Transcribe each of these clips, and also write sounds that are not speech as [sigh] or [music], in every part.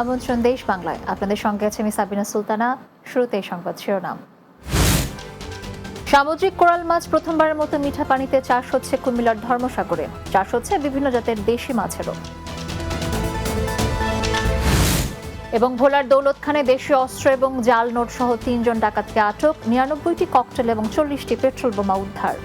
আমন্ত্রণ দেশ বাংলায়। আপনাদের সঙ্গে আছে আমি সাবিনা সুলতানা। শুরুতে সংবাদ শিরোনাম। সামুদ্রিক কোরাল মাছ প্রথমবারের মতো মিঠা পানিতে চাষ হচ্ছে কুমিল্লার ধর্মসাগরে। চাষ হচ্ছে বিভিন্ন জাতের দেশি মাছেরও। এবং ভোলার দৌলতখানে দেশীয় অস্ত্র এবং জাল নোট সহ তিনজন ডাকাতকে আটক, নিরানব্বইটি ককটেল এবং চল্লিশটি পেট্রোল বোমা উদ্ধার।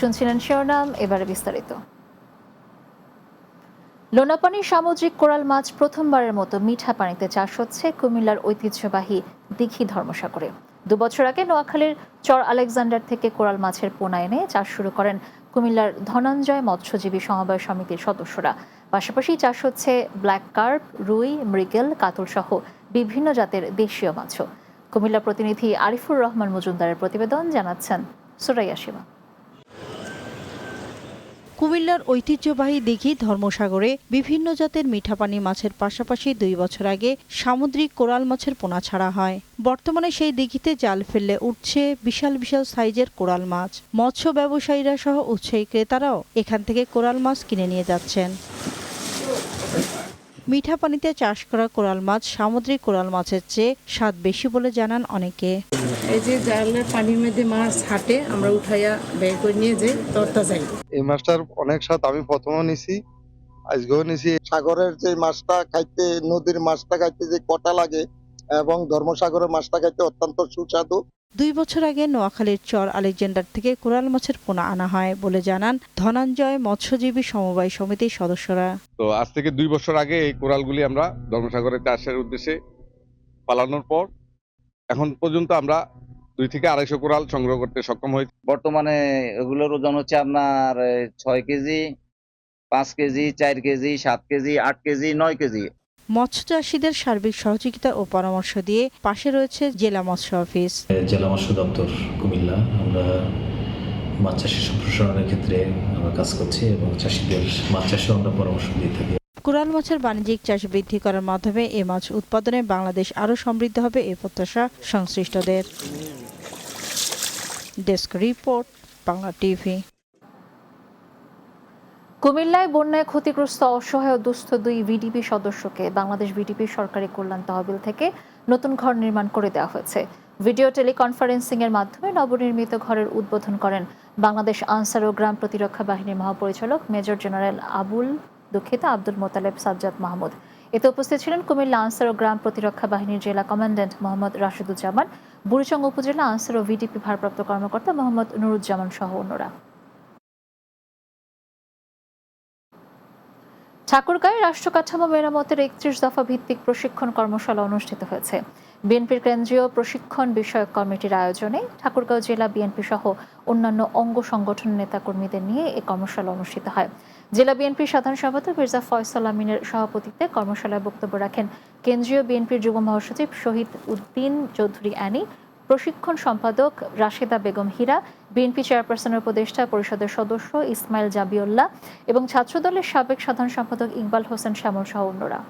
শুনছিলেন শিরোনাম, এবারে বিস্তারিত। লোনাপানির সামুদ্রিক কোরাল মাছ প্রথমবারের মতো মিঠা পানিতে চাষ হচ্ছে কুমিল্লার ঐতিহ্যবাহী দিঘি ধর্মসাগরে। দুবছর আগে নোয়াখালীর চর আলেকজান্ডার থেকে কোরাল মাছের পোনা এনে চাষ শুরু করেন কুমিল্লার ধনঞ্জয় মৎস্যজীবী সমবায় সমিতির সদস্যরা। পাশাপাশি চাষ হচ্ছে ব্ল্যাক কার্প, রুই, মৃগেল, কাতল সহ বিভিন্ন জাতের দেশীয় মাছও। কুমিল্লা প্রতিনিধি আরিফুর রহমান মজুমদারের প্রতিবেদন জানাচ্ছেন সুরাইয়া সীমা। কুমিল্লার ঐতিহ্যবাহী দিঘি ধর্মসাগরে বিভিন্ন জাতের মিঠাপানি মাছের পাশাপাশি দুই বছর আগে সামুদ্রিক কোরাল মাছের পোনা ছাড়া হয়। বর্তমানে সেই দিঘিতে জাল ফেললে উঠছে বিশাল বিশাল সাইজের কোরাল মাছ। মৎস্য ব্যবসায়ীরা সহ উৎসাহী ক্রেতারাও এখান থেকে কোরাল মাছ কিনে নিয়ে যাচ্ছেন। মিঠা পানিতে চাষ করা কোরাল মাছ সামুদ্রিক কোরাল মাছের চেয়ে স্বাদ বেশি বলে জানান অনেকে। এই যে জালের পানির মধ্যে মাছ হাটে আমরা উঠাইয়া বের করে নিয়ে যাই তরতা যাই। এই মাছটার অনেক স্বাদ আমি প্রথমও নিছি আজকেও নিছি। সাগরের যে মাছটা খাইতে নদীর মাছটা খাইতে যে কটা লাগে এবং ধর্মসাগরের মাছটা খাইতে অত্যন্ত সুস্বাদু। দুই বছর আগে নোয়াখালীর চর আলেকজান্ডার থেকে কোরাল মাছের পোনা আনা হয় বলে জানান ধনঞ্জয় মৎস্যজীবী সমবায় সমিতির সদস্যরা। তো আজ থেকে দুই বছর আগে এই কোরালগুলি আমরা ধর্মসাগরে চাষের উদ্দেশ্যে পালানোর পর এখন পর্যন্ত আমরা দুই থেকে আড়াইশো কোরাল সংগ্রহ করতে সক্ষম হয়েছি। বর্তমানে এগুলোর ওজন হচ্ছে আপনার ছয় কেজি পাঁচ কেজি চার কেজি সাত কেজি আট কেজি নয় কেজি। মৎস্য চাষীদের সার্বিক সহযোগিতা ও পরামর্শ দিয়ে পাশে রয়েছে জেলা মৎস্য অফিস। জেলা মৎস্য দপ্তর কুমিল্লা। আমরা মাছ চাষের সম্প্রসারণের ক্ষেত্রে আমরা কাজ করছি এবং চাষিদের মাছ চাষেও আমরা পরামর্শ দিয়ে থাকি। কোরাল মাছের বাণিজ্যিক চাষ বৃদ্ধি করার মাধ্যমে এ মাছ উৎপাদনে বাংলাদেশ আরও সমৃদ্ধ হবে এ প্রত্যাশা সংশ্লিষ্টদের। Desk report Bangla TV. কুমিল্লায় বন্যায় ক্ষতিগ্রস্ত অসহায় দুস্থ দুই ভিডিপি সদস্যকে বাংলাদেশ ভিডিপি সরকারি কল্যাণ তহবিল থেকে নতুন ঘর নির্মাণ করে দেওয়া হয়েছে। ভিডিও টেলিকনফারেন্সিং এর মাধ্যমে নবনির্মিত ঘরের উদ্বোধন করেন বাংলাদেশ আনসার ও গ্রাম প্রতিরক্ষা বাহিনীর মহাপরিচালক মেজর জেনারেল আবুল দুঃখিত আব্দুল মোতালেব সাজ্জাদ মাহমুদ। এতে উপস্থিত ছিলেন কুমিল্লা আনসার ও গ্রাম প্রতিরক্ষা বাহিনীর জেলা কমান্ড্যান্ট মোহাম্মদ রাশিদুজ্জামান, বুড়িচং উপজেলা আনসার ও ভিডিপি ভারপ্রাপ্ত কর্মকর্তা মোহাম্মদ নুরুজ্জামান সহ অন্যরা। ঠাকুরগাঁয়ে রাষ্ট্র কাঠামো মেরামতের একত্রিশ দফা ভিত্তিক প্রশিক্ষণ কর্মশালা অনুষ্ঠিত হয়েছে। বিএনপির কেন্দ্রীয় প্রশিক্ষণ বিষয়ক কমিটির আয়োজনে ঠাকুরগাঁও জেলা বিএনপি সহ অন্যান্য অঙ্গ সংগঠন নেতাকর্মীদের নিয়ে এই কর্মশালা অনুষ্ঠিত হয়। জেলা বিএনপির সাধারণ সম্পাদক মির্জা ফয়সাল আমিনের সভাপতিত্বে কর্মশালায় বক্তব্য রাখেন কেন্দ্রীয় বিএনপির যুব মহাসচিব শহীদ উদ্দিন চৌধুরী অ্যানি প্রশিক্ষণ সম্পাদক রাশেদা বেগম হীরা, বিএনপি চেয়ারপারসনের উপদেষ্টা পরিষদের সদস্য ইসমাইল জাবিউল্লাহ এবং ছাত্রদলের সাবেক সাধারণ সম্পাদক ইকবাল হোসেন শ্যামল সহ অন্যরা।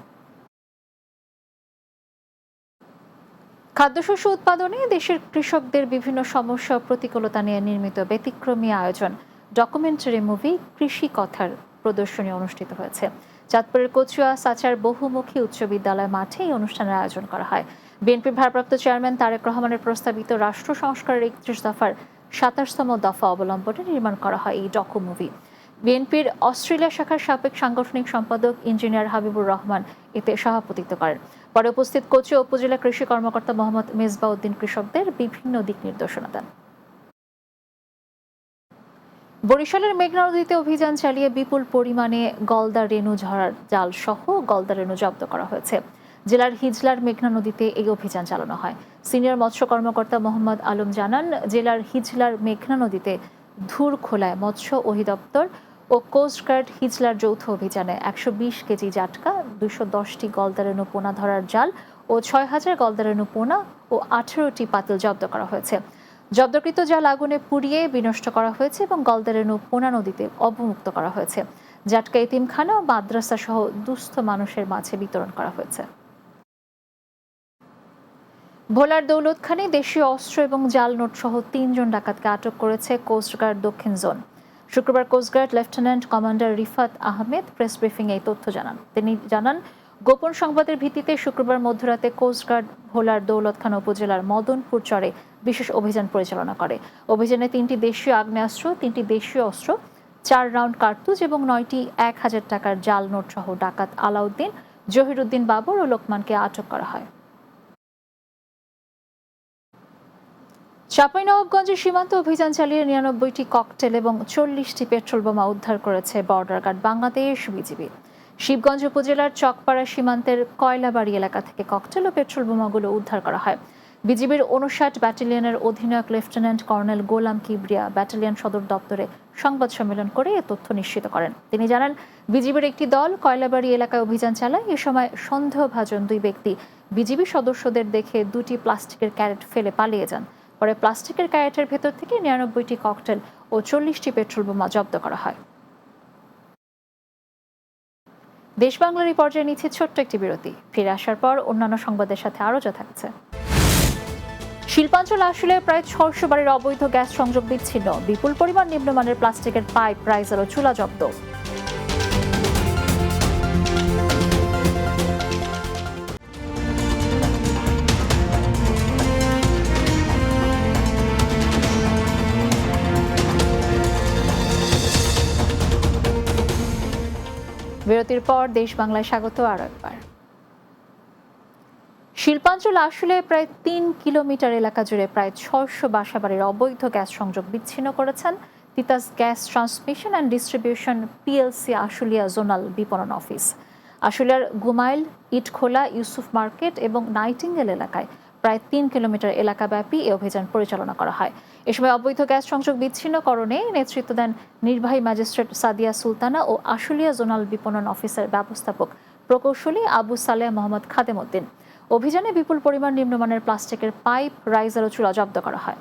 খাদ্যশস্য উৎপাদনে দেশের কৃষকদের বিভিন্ন সমস্যা প্রতিকূলতা নিয়ে নির্মিত ব্যতিক্রমী আয়োজন। ডকুমেন্টারি মুভি কৃষি কথার প্রদর্শনী অনুষ্ঠিত হয়েছে। চাঁদপুরের কচুয়া, সাচার বহুমুখী উচ্চ বিদ্যালয় মাঠে এই অনুষ্ঠানের আয়োজন করা হয়। বিএনপির ভারপ্রাপ্ত চেয়ারম্যান তারেক রহমানের প্রস্তাবিত রাষ্ট্র সংস্কারের একত্রিশ দফার সাতাশতম দফা অবলম্বনে নির্মাণ করা হয় এই ডকু মুভি বিএনপির অস্ট্রেলিয়া শাখার সাবেক সাংগঠনিক সম্পাদক ইঞ্জিনিয়ার হাবিবুর রহমান এতে সভাপতিত্ব করেন। পরে উপস্থিত কোচে উপজেলা কৃষি কর্মকর্তা মোহাম্মদ মেজবাউদ্দিন কৃষকদের বিভিন্ন দিক নির্দেশনা দেন। বরিশালের মেঘনা নদীতে অভিযান চালিয়ে বিপুল পরিমাণে গলদা রেণু ঝরার জাল সহ গলদা রেণু জব্দ করা হয়েছে। জেলার হিজলার মেঘনা নদীতে এই অভিযান চালানো হয়। সিনিয়র মৎস্য কর্মকর্তা মোহাম্মদ আলম জানান, জেলার হিজলার মেঘনা নদীতে ধুর খোলায় মৎস্য অধিদপ্তর ও কোস্টগার্ড হিজলার যৌথ অভিযানে একশো বিশ কেজি জাটকা, দুশো দশটি গলদারেণু পোনা ধরার জাল ও ছয় হাজার গলদারেণু পোনা ও আঠেরোটি পাতিল জব্দ করা হয়েছে। জব্দকৃত জাল আগুনে পুড়িয়ে বিনষ্ট করা হয়েছে এবং গলদারেণু পোনা নদীতে অবমুক্ত করা হয়েছে। জাটকা এতিমখানা ও মাদ্রাসা সহ দুস্থ মানুষের মাঝে বিতরণ করা হয়েছে। ভোলার দৌলত দৌলতখানে দেশীয় অস্ত্র এবং জাল নোট সহ তিনজন ডাকাতকে আটক করেছে কোস্টগার্ড দক্ষিণ জোন। শুক্রবার coastguard lieutenant commander Rifat Ahmed press briefing এই তথ্য জানান। তিনি জানান, গোপন সংবাদের ভিত্তিতে শুক্রবার মধ্যরাতে কোস্টগার্ড ভোলার দৌলতখানা উপজেলার মদনপুর চরে বিশেষ অভিযান পরিচালনা করে। অভিযানে তিনটি দেশীয় আগ্নেয়াস্ত্র, তিনটি দেশীয় অস্ত্র, চার রাউন্ড কার্তুজ এবং নয়টি এক হাজার টাকার জাল নোট সহ ডাকাত আলাউদ্দিন, জহিরুদ্দিন বাবর ও লোকমানকে আটক করা হয়। চাঁপাইনবাবগঞ্জের সীমান্ত অভিযান চালিয়ে নিরানব্বইটি ককটেল এবং চল্লিশটি পেট্রোল বোমা উদ্ধার করেছে border guard Bangladesh BGB. Shibganj উপজেলার চকপাড়া সীমান্তের কয়লাবাড়ি এলাকা থেকে ককটেল ও পেট্রোল বোমাগুলো উদ্ধার করা হয়। বিজিবির উনষাট ব্যাটালিয়নের অধিনায়ক lieutenant colonel Golam Kibria battalion সদর দপ্তরে সংবাদ সম্মেলন করে এ তথ্য নিশ্চিত করেন। তিনি জানান, বিজিবির একটি দল কয়লাবাড়ি এলাকায় অভিযান চালায়। এ সময় সন্দেহভাজন দুই ব্যক্তি বিজিবি সদস্যদের দেখে দুটি প্লাস্টিকের ক্যারেট ফেলে পালিয়ে যান। পরে প্লাস্টিকের ক্যারেটের ভেতর থেকে নিরানব্বইটি ককটেল ও চল্লিশটি পেট্রোল বোমা জব্দ করা হয়। দেশ বাংলার এই পর্যায়ে নিচ্ছে ছোট্ট একটি বিরতি। ফিরে আসার পর অন্যান্য সংবাদের সাথে আরও যা থাকছে শিল্পাঞ্চল আসলে প্রায় ছয়শো বাড়ির অবৈধ গ্যাস সংযোগ বিচ্ছিন্ন। বিপুল পরিমাণ নিম্নমানের প্লাস্টিকের পাইপ, রাইজার ও চুলা জব্দ। বিরতির পর দেশ বাংলায় স্বাগত আরও একবার। শিল্পাঞ্চল আসলে প্রায় তিন কিলোমিটার এলাকা জুড়ে প্রায় ছয়শো বাসাবাড়ির অবৈধ গ্যাস সংযোগ বিচ্ছিন্ন করেছেন Titas gas transmission and distribution PLC Ashulia zonal বিপণন অফিস। আশুলিয়ার গুমাইল, ইটখোলা, ইউসুফ মার্কেট এবং নাইটিঙ্গেল এলাকায় প্রায় তিন কিলোমিটার এলাকাব্যাপী এই অভিযান পরিচালনা করা হয়। এ সময় অবৈধ গ্যাস সংযোগ বিচ্ছিন্নকরণে নেতৃত্ব দেন নির্বাহী ম্যাজিস্ট্রেট সাদিয়া সুলতানা ও আশুলিয়া জোনাল বিপণন অফিসের ব্যবস্থাপক প্রকৌশলী আবু সালেহ মোহাম্মদ খাদেম উদ্দিন অভিযানে বিপুল পরিমাণ নিম্নমানের প্লাস্টিকের পাইপ, রাইজার ও চুলা জব্দ করা হয়।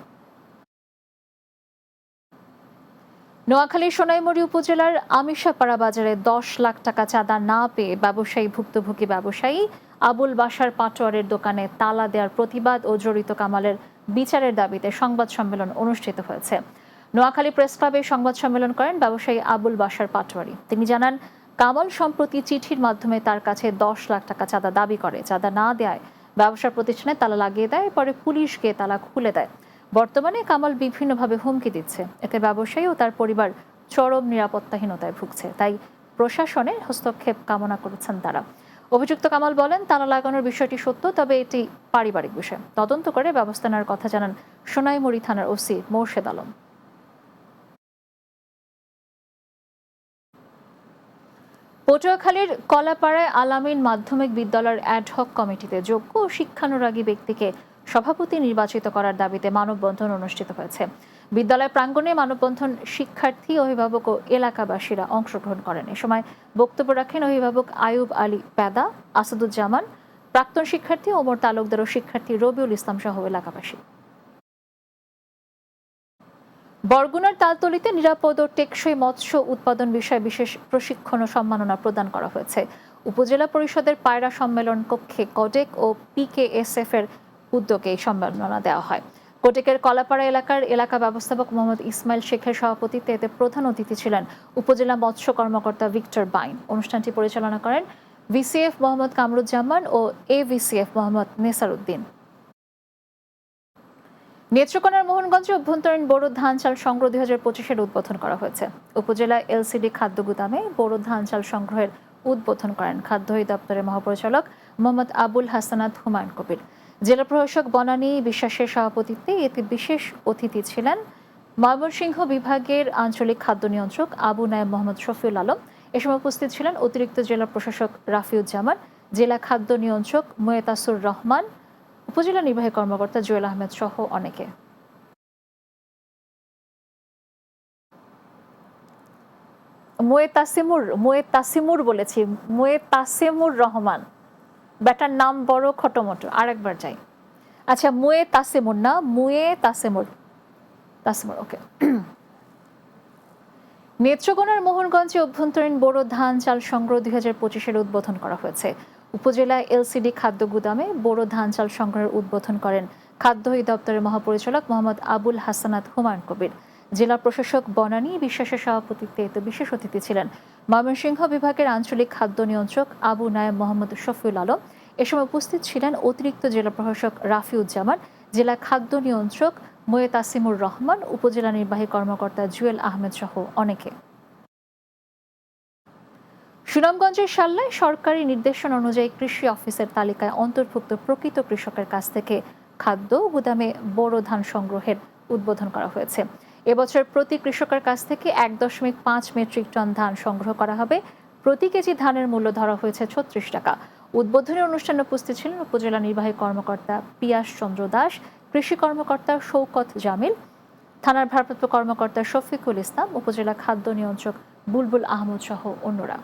নোয়াখালীর সোনাইমুড়ি উপজেলার আমিষাপাড়া বাজারে দশ লাখ টাকা চাঁদা না পেয়ে ব্যবসায়ী ভুক্তভোগী ব্যবসায়ী আবুল বাসার পাটোয়ারের দোকানে তালা দেওয়ার প্রতিবাদ ও জড়িত কামালের বিচারের দাবিতে সংবাদ সম্মেলন অনুষ্ঠিত হয়েছে। নোয়াখালী প্রেস ক্লাবে সংবাদ সম্মেলন করেন ব্যবসায়ী আবুল বাসার পাটোয়ারি। তিনি জানান, কামাল সম্প্রতি চিঠির মাধ্যমে তার কাছে দশ লাখ টাকা চাঁদা দাবি করে। চাঁদা না দেয় ব্যবসা প্রতিষ্ঠানে তালা লাগিয়ে দেয়, পরে পুলিশ গিয়ে তালা খুলে দেয়। বর্তমানে কামাল বিভিন্নভাবে হুমকি দিচ্ছে। এতে ব্যবসায়ী ও তার পরিবার চরম নিরাপত্তাহীনতায় ভুগছে। তাই প্রশাসনের হস্তক্ষেপ কামনা করেছেন তারা। অভিযুক্ত কামাল বলেন, তালা লাগানোর বিষয়টি সত্য, তবে এটি পারিবারিক বিষয়। তদন্ত করে ব্যবস্থা নেওয়ার কথা জানান সোনাইমুড়ি থানার ওসি মোর্শেদ আলম। পটুয়াখালীর কলাপাড়ায় আলামিন মাধ্যমিক বিদ্যালয়ের অ্যাডহক কমিটিতে যোগ্য ও শিক্ষানুরাগী ব্যক্তিকে সভাপতি নির্বাচিত করার দাবিতে মানববন্ধন অনুষ্ঠিত হয়েছে। বিদ্যালয় প্রাঙ্গণে মানববন্ধন শিক্ষার্থী, অভিভাবক ও এলাকাবাসীরা অংশগ্রহণ করেন। এ সময় বক্তব্য রাখেন অভিভাবক আয়ুব আলী পেদা আসাদুজ্জামান, প্রাক্তন শিক্ষার্থী ওমর তালুকদার ও শিক্ষার্থী রবিউল ইসলাম সহ এলাকাবাসী। বরগুনার তালতলিতে নিরাপদ ও টেকসই মৎস্য উৎপাদন বিষয়ে বিশেষ প্রশিক্ষণ ও সম্মাননা প্রদান করা হয়েছে। উপজেলা পরিষদের পায়রা সম্মেলন কক্ষে কডেক ও পিকেএসএফ এর উদ্যোগে এই সম্মাননা দেওয়া হয়। কোটেকের কলাপাড়া এলাকার এলাকা ব্যবস্থাপক মোহাম্মদ ইসমাইল শেখের সভাপতিত্বে এতে প্রধান অতিথি ছিলেন উপজেলা মৎস্য কর্মকর্তা ভিক্টর বাইন। অনুষ্ঠানটি পরিচালনা করেন ভিসিএফ মোহাম্মদ কামরুজ্জামান ও এ ভিসিএফ মোহাম্মদ নেসার উদ্দিন নেত্রকোনার মোহনগঞ্জে অভ্যন্তরীণ বোরো ধান চাল সংগ্রহ দুই হাজার পঁচিশের উদ্বোধন করা হয়েছে। উপজেলা এলসিডি খাদ্য গুদামে বোরো ধান চাল সংগ্রহের উদ্বোধন করেন খাদ্য দপ্তরের মহাপরিচালক মোহাম্মদ আবুল হাসানাত হুমায়ুন কবির। জেলা প্রশাসক বনানী বিশ্বাসের সভাপতিত্বে এতে বিশেষ অতিথি ছিলেন ময়মনসিংহ বিভাগের আঞ্চলিক খাদ্য নিয়ন্ত্রক আবু নায়েব মোহাম্মদ শফিউল আলম। এ সময় উপস্থিত ছিলেন অতিরিক্ত জেলা প্রশাসক রাফিউজ্জামান, জেলা খাদ্য নিয়ন্ত্রক মোয়েতাসুর রহমান, উপজেলা নির্বাহী কর্মকর্তা জুয়েল আহমেদ সহ অনেকে। মোয়ে তাসিমুর মোয়ে তাসিমুর বলেছি মোয়ে তাসিমুর রহমান। ব্যাটার নাম বড় খটোমটো আরেকবার যাই। আচ্ছা মুয়ে তাসিমুর না? মুয়ে তাসিমুর। তাসিমুর, ওকে। [clears throat] নেত্রকোনার মোহনগঞ্জে অভ্যন্তরীণ বোরো ধান চাল সংগ্রহ দুই হাজার পঁচিশের উদ্বোধন করা হয়েছে। উপজেলা এলসিডি খাদ্য গুদামে বোরো ধান চাল সংগ্রহের উদ্বোধন করেন খাদ্য দপ্তরের মহাপরিচালক মোহাম্মদ আবুল হাসানাত হুমায়ুন কবির। জেলা প্রশাসক বনানী বিশ্বাসের সভাপতিত্বে এতে বিশেষ অতিথি ছিলেন ময়মনসিংহ বিভাগের আঞ্চলিক খাদ্য নিয়ন্ত্রক আবু নায়েব মোহাম্মদ শফিউল আলম। এ সময় উপস্থিত ছিলেন অতিরিক্ত জেলা প্রশাসক রাফিউজ্জামান, জেলা খাদ্য নিয়ন্ত্রক ময়ে তাসিমুর রহমান, উপজেলা নির্বাহী কর্মকর্তা জুয়েল আহমেদ সহ অনেকে। সুনামগঞ্জের সাল্লায় সরকারি নির্দেশনা অনুযায়ী কৃষি অফিসের তালিকায় অন্তর্ভুক্ত প্রকৃত কৃষকের কাছ থেকে খাদ্য গুদামে বোরো ধান সংগ্রহের উদ্বোধন করা হয়েছে। এবছর প্রতি কৃষকের কাছ থেকে এক দশমিক পাঁচ মেট্রিক টন ধান সংগ্রহ করা হবে। প্রতি কেজি ধানের মূল্য ধরা হয়েছে ছত্রিশ টাকা। উদ্বোধনী অনুষ্ঠানে উপস্থিত ছিলেন উপজেলা নির্বাহী কর্মকর্তা পিয়াস চন্দ্র দাস, কৃষি কর্মকর্তা শৌকত জামিল, থানার ভারপ্রাপ্ত কর্মকর্তা শফিকুল ইসলাম, উপজেলা খাদ্য নিয়ন্ত্রক বুলবুল আহমদ সহ অন্যরা।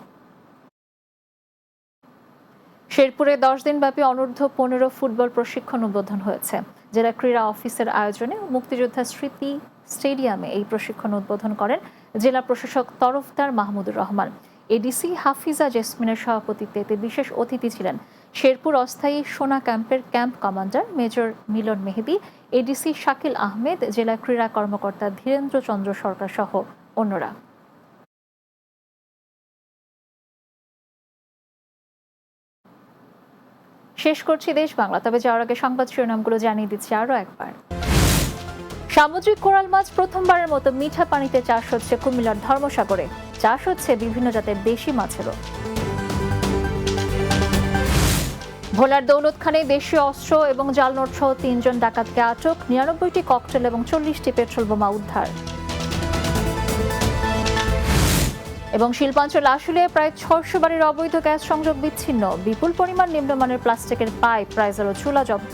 শেরপুরে দশ দিনব্যাপী অনূর্ধ্ব পনেরো ফুটবল প্রশিক্ষণ উদ্বোধন হয়েছে। জেলা ক্রীড়া অফিসের আয়োজনে মুক্তিযোদ্ধা স্মৃতি স্টেডিয়ামে এই প্রশিক্ষণ উদ্বোধন করেন জেলা প্রশাসক তরফদার মাহমুদুর রহমান। এডিসি হাফিজা জেসমিনের সভাপতিত্বে এতে বিশেষ অতিথি ছিলেন শেরপুর অস্থায়ী সোনা ক্যাম্পের camp commander major Milon Mehedi ADC Shakil Ahmed, জেলা ক্রীড়া কর্মকর্তা ধীরেন্দ্র চন্দ্র সরকার সহ অন্যরা। শেষ করছি দেশ বাংলা, তবে যাওয়ার আগে সংবাদ শিরোনামগুলো জানিয়ে দিচ্ছি আরও একবার। সামুদ্রিক কোরাল মাছ প্রথমবারের মতো মিঠা পানিতে চাষ হচ্ছে কুমিল্লার ধর্মসাগরে। চাষ হচ্ছে বিভিন্ন জাতের দেশি মাছেরও। ভোলার দৌলতখানে দেশীয় অস্ত্র এবং জাল নোট সহ তিনজন ডাকাতকে আটক, নিরানব্বইটি ককটেল এবং চল্লিশটি পেট্রোল বোমা উদ্ধার। এবং শিল্পাঞ্চল আসলে প্রায় ছশো বাড়ির অবৈধ গ্যাস সংযোগ বিচ্ছিন্ন। বিপুল পরিমাণ নিম্নমানের প্লাস্টিকের পাইপ প্রাইজার ও চুলা জব্দ।